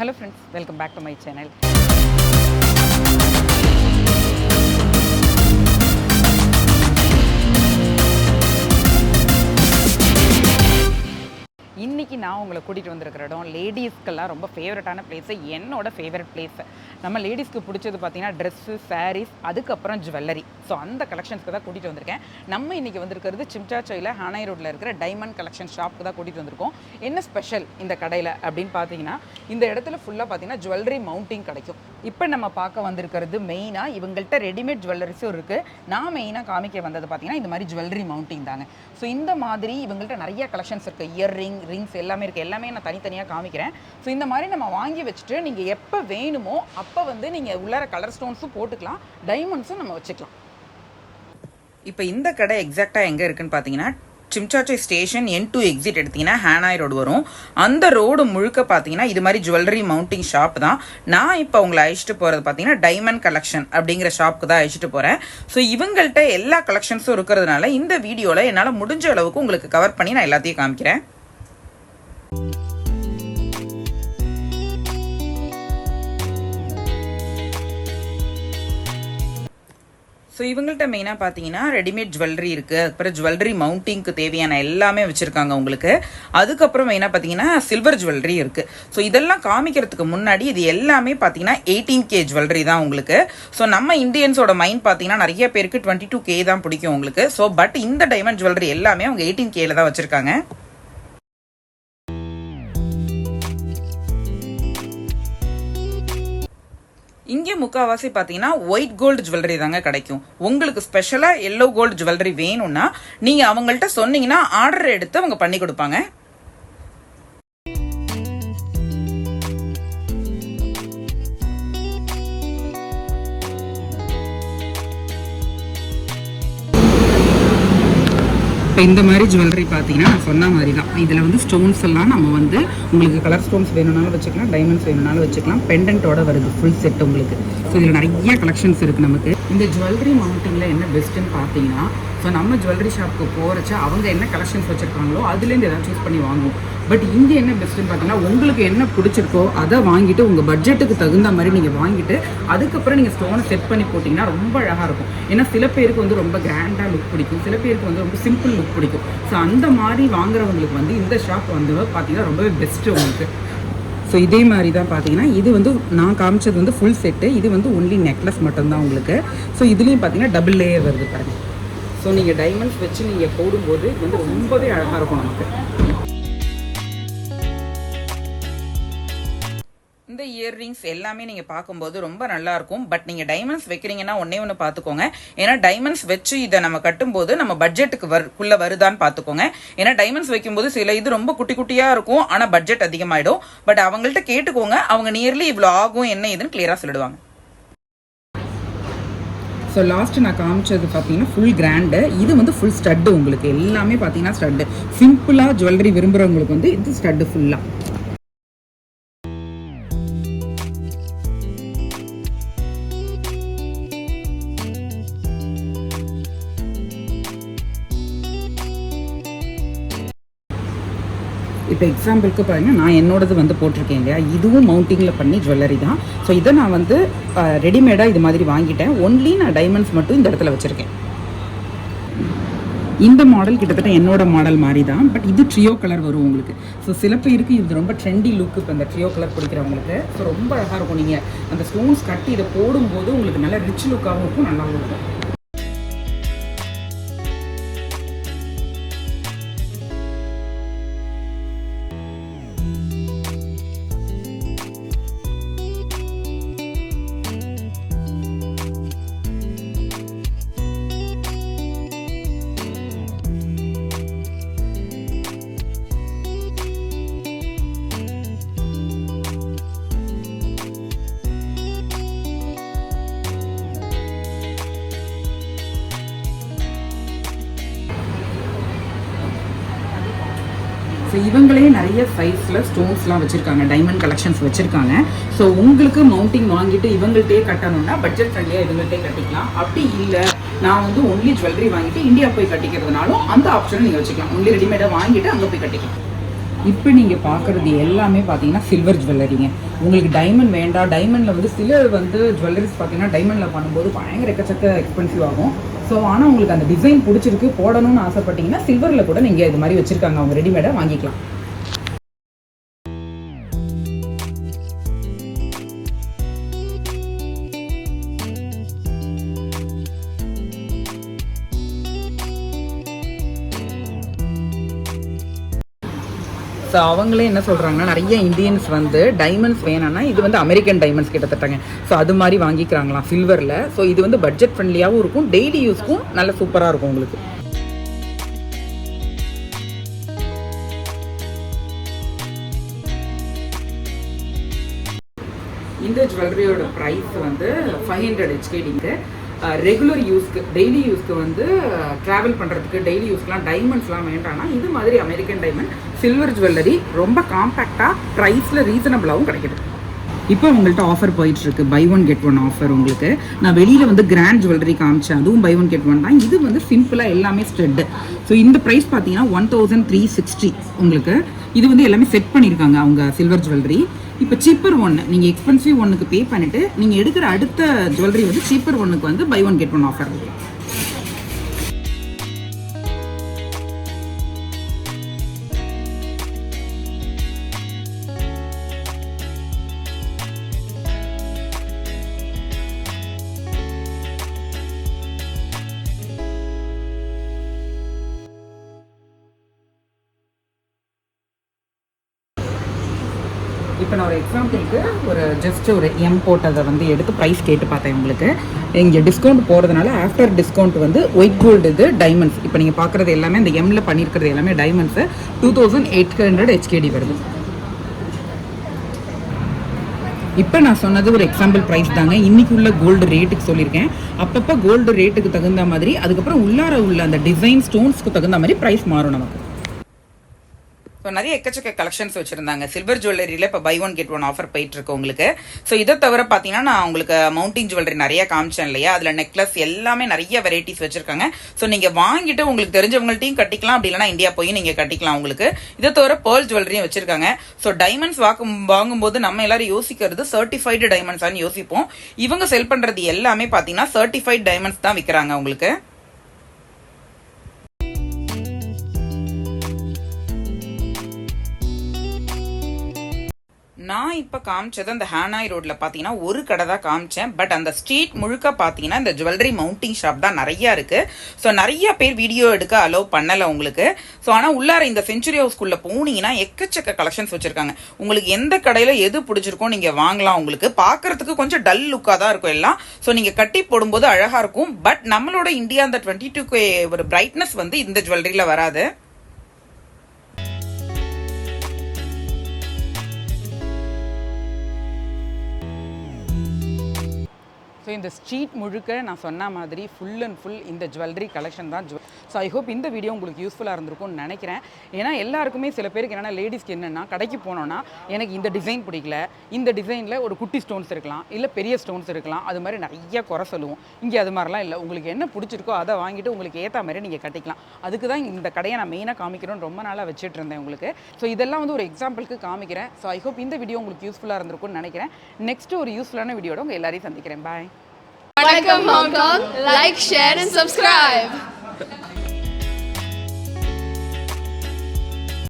Hello friends welcome back to my channel. இன்றைக்கி நான் உங்களை கூட்டிகிட்டு வந்திருக்கிற இடம் லேடிஸ்க்கெல்லாம் ரொம்ப ஃபேவரட்டான பிளேஸு என்னோடய ஃபேவரட் பிளேஸு நம்ம லேடிஸ்க்கு பிடிச்சது பார்த்தீங்கன்னா ட்ரெஸ்ஸு சாரீஸ் அதுக்கப்புறம் ஜுவல்லரி ஸோ அந்த கலெக்ஷன்ஸ்க்கு தான் கூட்டிகிட்டு வந்திருக்கேன். நம்ம இன்றைக்கி வந்திருக்கிறது சிம்சாச்சோயில் ஹானாய் ரோட்டில் இருக்கிற டைமண்ட் கலெக்ஷன் ஷாப்புக்கு தான் கூட்டிகிட்டு வந்திருக்கோம். என்ன ஸ்பெஷல் இந்த கடையில் அப்படின்னு பார்த்தீங்கன்னா இந்த இடத்துல ஃபுல்லாக பார்த்தீங்கன்னா ஜுவல்லரி மவுண்டிங் கிடைக்கும். இப்போ நம்ம பார்க்க வந்திருக்கிறது மெயினாக இவங்கள்ட்ட ரெடிமேட் ஜுவல்லரிஸும் இருக்குது நான் மெயினாக காமிக்க வந்தது பார்த்தீங்கன்னா இந்த மாதிரி ஜுவல்லரி மவுண்டிங் தாங்க. ஸோ இந்த மாதிரி இவங்கள்ட்ட நிறைய கலெக்ஷன்ஸ் இருக்குது இயர் ரிங் ரிங்ஸ் எல்லாமே இருக்குது எல்லாமே நான் தனித்தனியாக காமிக்கிறேன். ஸோ இந்த மாதிரி நம்ம வாங்கி வச்சுட்டு நீங்கள் எப்போ வேணுமோ அப்போ வந்து நீங்கள் உள்ளார கலர் ஸ்டோன்ஸும் போட்டுக்கலாம். டைமண்ட்ஸும் நம்ம வச்சுக்கலாம். இப்போ இந்த கடை எக்ஸாக்டாக எங்கே இருக்குன்னு பார்த்தீங்கன்னா சிம்சாச்சை ஸ்டேஷன் என் டூ எக்ஸிட் எடுத்தீங்கன்னா ஹேனாய் ரோடு வரும். அந்த ரோடு முழுக்க பார்த்தீங்கன்னா இது மாதிரி ஜுவல்லரி மவுண்டிங் ஷாப் தான். நான் இப்போ உங்களை அழைச்சிட்டு போகிறது பார்த்தீங்கன்னா டைமண்ட் கலெக்ஷன் அப்படிங்கிற ஷாப்புக்கு தான் அழைச்சிட்டு போகிறேன் ஸோ இவங்கள்ட்ட எல்லா கலெக்ஷன்ஸும் இருக்கிறதுனால இந்த வீடியோவில் என்னால் முடிஞ்ச அளவுக்கு உங்களுக்கு கவர் பண்ணி நான் எல்லாத்தையும் காமிக்கிறேன். ஸோ இவங்கள்ட்ட மெயினாக பார்த்தீங்கன்னா ரெடிமேட் ஜுவல்லரி இருக்குது அதுக்கப்புறம் ஜுவல்லரி மவுண்டிங்க்கு தேவையான எல்லாமே வச்சுருக்காங்க உங்களுக்கு. அதுக்கப்புறம் மெயினாக பார்த்தீங்கன்னா சில்வர் ஜுவல்லரி இருக்குது ஸோ இதெல்லாம் காமிக்கிறதுக்கு முன்னாடி இது எல்லாமே பார்த்தீங்கன்னா எயிட்டீன் கே ஜுவல்லரி தான் உங்களுக்கு. ஸோ நம்ம இந்தியன்ஸோட மைண்ட் பார்த்தீங்கன்னா நிறைய பேருக்கு டுவெண்ட்டி டூ கே தான் பிடிக்கும் உங்களுக்கு. ஸோ பட் இந்த டைமண்ட் ஜுவல்லரி எல்லாமே அவங்க எயிட்டீன் கேல தான் வச்சுருக்காங்க. இங்கே முக்கால்வாசி பார்த்தீங்கன்னா ஒயிட் கோல்டு ஜுவல்லரி தாங்க கிடைக்கும். உங்களுக்கு ஸ்பெஷலாக எல்லோ கோல்டு ஜுவல்லரி வேணும்னா நீங்கள் அவங்கள்ட்ட சொன்னீங்கன்னா ஆர்டர் எடுத்து அவங்க பண்ணி கொடுப்பாங்க. இப்போ இந்த மாதிரி ஜுவல்லரி பார்த்தீங்கன்னா நான் சொன்ன மாதிரி தான் இதில் வந்து ஸ்டோன்ஸ் எல்லாம் நம்ம வந்து உங்களுக்கு கலர் ஸ்டோன்ஸ் வேணும்னாலும் வச்சுக்கலாம் டைமண்ட்ஸ் வேணும்னாலும் வச்சுக்கலாம். பெண்டன்ட்டோட வருது ஃபுல் செட் உங்களுக்கு. ஸோ இதில் நிறைய கலெக்ஷன்ஸ் இருக்குது நமக்கு. இந்த ஜுவல்லரி மவுண்டிங்கில் என்ன பெஸ்ட்டுன்னு பார்த்தீங்கன்னா ஸோ நம்ம ஜுவல்லரி ஷாப்புக்கு போகிறச்ச அவங்க என்ன கலெக்ஷன்ஸ் வச்சுருக்காங்களோ அதுலேருந்து எதாவது சூஸ் பண்ணி வாங்குவோம். பட் இங்கே என்ன பெஸ்ட்டுன்னு பார்த்தீங்கன்னா உங்களுக்கு என்ன பிடிச்சிருக்கோ அதை வாங்கிட்டு உங்கள் பட்ஜெட்டுக்கு தகுந்த மாதிரி நீங்கள் வாங்கிட்டு அதுக்கப்புறம் நீங்கள் ஸ்டோனை செட் பண்ணி போட்டிங்கன்னா ரொம்ப அழகாக இருக்கும். ஏன்னா சில பேருக்கு வந்து ரொம்ப கிராண்டாக லுக் பிடிக்கும். சில பேருக்கு வந்து ரொம்ப சிம்பிள் லுக் பிடிக்கும். ஸோ அந்த மாதிரி வாங்குறவங்களுக்கு வந்து இந்த ஷாப் வந்து பார்த்தீங்கன்னா ரொம்பவே பெஸ்ட்டு உங்களுக்கு. ஸோ இதே மாதிரி தான் பார்த்தீங்கன்னா இது வந்து நான் காமிச்சது வந்து ஃபுல் செட்டு இது வந்து ஒன்லி நெக்லஸ் மட்டும்தான் உங்களுக்கு. ஸோ இதுலேயும் பார்த்தீங்கன்னா டபுள் லேயர் வருது பாருங்கள் ஸோ நீங்கள் டைமண்ட்ஸ் வச்சு நீங்கள் போடும்போது இது வந்து ரொம்பவே அழகாக இருக்கும் நமக்கு. இயர்ரிங்ஸ் எல்லாமே நீங்கள் பார்க்கும்போது ரொம்ப நல்லா இருக்கும் பட் நீங்கள் டைமண்ட்ஸ் வைக்கிறீங்கன்னா ஒன்னே ஒன்று பார்த்துக்கோங்க. ஏன்னா டைமண்ட்ஸ் வச்சு இதை நம்ம கட்டும்போது நம்ம பட்ஜெட்டுக்கு வருக்குள்ள வருதான்னு பார்த்துக்கோங்க. ஏன்னா டைமண்ட்ஸ் வைக்கும்போது சில இது ரொம்ப குட்டி குட்டியாக இருக்கும். ஆனால் பட்ஜெட் அதிகமாயிடும். பட் அவங்கள்ட்ட கேட்டுக்கோங்க. அவங்க நியர்லி இவ்வளோ ஆகும் என்ன ஏதுன்னு கிளியராக சொல்லிடுவாங்க. ஸோ லாஸ்ட் நான் காமிச்சது பார்த்தீங்கன்னா ஃபுல் கிராண்டு இது வந்து ஃபுல் ஸ்டட்டு உங்களுக்கு. எல்லாமே பார்த்தீங்கன்னா ஸ்டட்டு சிம்பிளாக ஜுவல்லரி விரும்புகிறவங்களுக்கு வந்து இது ஸ்டட்டு ஃபுல்லாக இப்போ எக்ஸாம்பிளுக்கு பாருங்கள் நான் என்னோடது வந்து போட்டிருக்கேன் இல்லையா? இதுவும் மவுண்டிங்கில் பண்ணி ஜுவல்லரி தான். ஸோ இதை நான் வந்து ரெடிமேடாக இது மாதிரி வாங்கிட்டேன். ஒன்லி நான் டைமண்ட்ஸ் மட்டும் இந்த இடத்துல வச்சுருக்கேன். இந்த மாடல் கிட்டத்தட்ட என்னோட மாடல் மாதிரி தான். பட் இது ட்ரியோ கலர் வரும் உங்களுக்கு. ஸோ சில பேருக்கு இது ரொம்ப ட்ரெண்டி லுக் இப்போ இந்த ட்ரியோ கலர் பிடிக்கிறவங்களுக்கு. ஸோ ரொம்ப அழகாக இருக்கும். நீங்கள் அந்த ஸ்டோன்ஸ் கட்டி இதை போடும்போது உங்களுக்கு நல்ல ரிச் லுக்காகவும் இருக்கும் நல்லாவும் இருக்கும். இவங்களே நிறைய சைஸில் ஸ்டோன்ஸ்லாம் வச்சுருக்காங்க டைமண்ட் கலெக்ஷன்ஸ் வச்சுருக்காங்க. ஸோ உங்களுக்கு மவுண்டிங் வாங்கிட்டு இவங்கள்ட்டே கட்டணும்னா பட்ஜெட் ஃப்ரெண்ட்லியாக இவங்கள்ட்டே கட்டிக்கலாம். அப்படி இல்லை நான் வந்து ஒன்லி ஜுவல்லரி வாங்கிட்டு இந்தியா போய் கட்டிக்கிறதுனாலும் அந்த ஆப்ஷனும் நீங்கள் வச்சுக்கலாம். ஒன்லி ரெடிமேடாக வாங்கிட்டு அங்கே போய் கட்டிக்கலாம். இப்போ நீங்கள் பார்க்குறது எல்லாமே பார்த்தீங்கன்னா சில்வர் ஜுவல்லரிங்க உங்களுக்கு டைமண்ட் வேண்டாம். டைமண்டில் வந்து சில வந்து ஜுவல்லரிஸ் பார்த்தீங்கன்னா டைமண்டில் பண்ணும்போது பயங்கர எக்கச்சக்க எக்ஸ்பென்சிவ் ஆகும். ஸோ ஆனால் உங்களுக்கு அந்த டிசைன் பிடிச்சிருக்கு போடணும்னு ஆசைப்பட்டீங்கன்னா சில்வரில் கூட நீங்கள் இது மாதிரி வச்சுருக்காங்க. அவங்க ரெடிமேடாக வாங்கிக்கலாம். ஸோ அவங்களே என்ன சொல்கிறாங்கன்னா நிறைய இந்தியன்ஸ் வந்து டைமண்ட்ஸ் வேணும்னா இது வந்து அமெரிக்கன் டைமண்ட்ஸ் கிட்டத்தட்டங்க. ஸோ அது மாதிரி வாங்கிக்கிறாங்களாம் சில்வரில் ஸோ இது வந்து பட்ஜெட் ஃப்ரெண்ட்லியாகவும் இருக்கும் டெய்லி யூஸ்க்கும் நல்ல சூப்பராக இருக்கும் உங்களுக்கு. இந்த ஜுவல்லரியோட ப்ரைஸ் வந்து ஃபைவ் ஹண்ட்ரட் ஹெச்கேடிங்க ரெகுலர் யூஸ்க்கு டெய்லி யூஸ்க்கு வந்து ட்ராவல் பண்ணுறதுக்கு டெய்லி யூஸ்க்குலாம் டைமண்ட்ஸ்லாம் வேண்டாம்னா இது மாதிரி அமெரிக்கன் டைமண்ட் சில்வர் ஜுவல்லரி ரொம்ப காம்பேக்டாக ப்ரைஸில் ரீசனபிளாகவும் கிடைக்கிது. இப்போ உங்கள்கிட்ட ஆஃபர் போயிட்டுருக்கு. Buy one get one offer உங்களுக்கு. நான் வெளியில் வந்து கிராண்ட் ஜுவல்லரி காமிச்சேன். அதுவும் பை ஒன் கெட் ஒன் தான். இது வந்து சிம்பிளாக எல்லாமே ஸ்ட்ரெட்டு ஸோ இந்த ப்ரைஸ் பார்த்தீங்கன்னா ஒன் தௌசண்ட் த்ரீ சிக்ஸ்டி உங்களுக்கு. இது வந்து எல்லாமே செட் பண்ணியிருக்காங்க அவங்க சில்வர் ஜுவல்லரி இப்போ சீப்பர் ஒன்று நீங்கள் எக்ஸ்பென்சிவ் ஒன்றுக்கு பே பண்ணிவிட்டு நீங்கள் எடுக்கிற அடுத்த ஜுவல்லரி வந்து சீப்பர் ஒன்றுக்கு வந்து buy one get one offer இருக்குது இப்போ நான் ஒரு எக்ஸாம்பிளுக்கு ஒரு ஜஸ்ட் ஒரு எம் போட்டதை வந்து எடுத்து ப்ரைஸ் கேட்டு பார்த்தேன் உங்களுக்கு. இங்கே டிஸ்கவுண்ட் போகிறதுனால ஆஃப்டர் டிஸ்கவுண்ட் வந்து ஒயிட் கோல்டு இது டைமண்ட்ஸ் இப்போ நீங்கள் பார்க்குறது எல்லாமே இந்த எம்மில் பண்ணியிருக்கிறது எல்லாமே diamonds two thousand eight hundred HKD வருது. இப்போ நான் சொன்னது ஒரு எக்ஸாம்பிள் ப்ரைஸ் தாங்க. இன்றைக்கி உள்ள கோல்டு ரேட்டுக்கு சொல்லியிருக்கேன். அப்பப்போ கோல்டு ரேட்டுக்கு தகுந்த மாதிரி அதுக்கப்புறம் உள்ளார உள்ள அந்த டிசைன் ஸ்டோன்ஸ்க்கு தகுந்த மாதிரி ப்ரைஸ் மாறும் நமக்கு. ஸோ நிறைய எக்கச்சக்க கலெக்ஷன்ஸ் வச்சுருந்தாங்க. சில்வர் ஜுவல்லரியில் இப்போ buy one get one offer போயிட்டுருக்கு உங்களுக்கு. ஸோ இதை தவிர பார்த்தீங்கன்னா நான் உங்களுக்கு மவுண்டிங் ஜுவல்லரி நிறைய காமிச்சேன் இல்லையா? அதில் நெக்லஸ் எல்லாமே நிறைய வெரைட்டிஸ் வச்சுருக்காங்க. ஸோ நீங்கள் வாங்கிட்டு உங்களுக்கு தெரிஞ்சவங்கள்ட்டையும் கட்டிக்கலாம். அப்படி இல்லைனா இந்தியா போய் நீங்கள் கட்டிக்கலாம் உங்களுக்கு. இதை தவிர பேர்ல் ஜுவல்லரியும் வச்சுருக்காங்க. ஸோ டைமண்ட்ஸ் வாங்கும் வாங்கும்போது நம்ம எல்லாரும் யோசிக்கிறது சர்டிஃபைடு டைமண்ட்ஸான்னு யோசிப்போம். இவங்க செல் பண்ணுறது எல்லாமே பார்த்தீங்கன்னா சர்டிஃபைட் டைமண்ட்ஸ் தான் விற்கிறாங்க உங்களுக்கு. நான் இப்போ காமிச்சது அந்த ஹேனாய் ரோட்ல பார்த்தீங்கன்னா ஒரு கடை தான் காமிச்சேன். பட் அந்த ஸ்ட்ரீட் முழுக்க பார்த்தீங்கன்னா இந்த ஜுவல்லரி மவுண்டிங் ஷாப் தான் நிறைய இருக்கு. ஸோ நிறைய பேர் வீடியோ எடுக்க அலோவ் பண்ணலை உங்களுக்கு. ஸோ ஆனால் உள்ளார இந்த செஞ்சுரி ஹவுஸ்குள்ள போனீங்கன்னா எக்கச்சக்க கலெக்ஷன்ஸ் வச்சிருக்காங்க. உங்களுக்கு எந்த கடையில் எது பிடிச்சிருக்கோ நீங்கள் வாங்கலாம் உங்களுக்கு. பார்க்கறதுக்கு கொஞ்சம் டல் லுக்காக தான் இருக்கும் எல்லாம். ஸோ நீங்கள் கட்டி போடும்போது அழகாக இருக்கும். பட் நம்மளோட இந்தியா அந்த டுவெண்ட்டி டூ ஒரு பிரைட்னஸ் வந்து இந்த ஜுவல்லரியில் வராது. ஸோ இந்த ஸ்ட்ரீட் முழுக்க நான் சொன்ன மாதிரி ஃபுல் அண்ட் ஃபுல் இந்த ஜுவல்லரி கலெக்ஷன் தான் ஜுவல் ஸோ ஐ ஹோப் இந்த வீடியோ உங்களுக்கு யூஸ்ஃபுல்லாக இருந்திருக்கும்னு நினைக்கிறேன். ஏன்னா எல்லாருக்குமே சில பேருக்கு என்னென்னா லேடிஸ்க்கு என்னென்னா கடைக்கு போனோன்னா எனக்கு இந்த டிசைன் பிடிக்கல. இந்த டிசைனில் ஒரு குட்டி ஸ்டோன்ஸ் இருக்கலாம். இல்லை பெரிய ஸ்டோன்ஸ் இருக்கலாம். அது மாதிரி நிறைய குறை சொல்லுவோம். இங்கே அது மாதிரிலாம் இல்லை. உங்களுக்கு என்ன பிடிச்சிருக்கோ அதை வாங்கிட்டு உங்களுக்கு ஏற்ற மாதிரி நீங்கள் கட்டிக்கலாம். அதுக்கு தான் இந்த கடையை நான் மெயினாக காமிக்கணும்னு ரொம்ப நாளாக வச்சுட்டு இருந்தேன் உங்களுக்கு. ஸோ இதெல்லாம் வந்து ஒரு எக்ஸாம்பிளுக்கு காமிக்கிறேன். ஸோ ஐ ஹோப் இந்த வீடியோ உங்களுக்கு யூஸ்ஃபுல்லாக இருந்திருக்கும்னு நினைக்கிறேன். நெக்ஸ்ட் ஒரு யூஸ்ஃபுல்லான வீடியோட உங்கள் எல்லாரையும் சந்திக்கிறேன். பாய் வணக்கம் Hong Kong like share and subscribe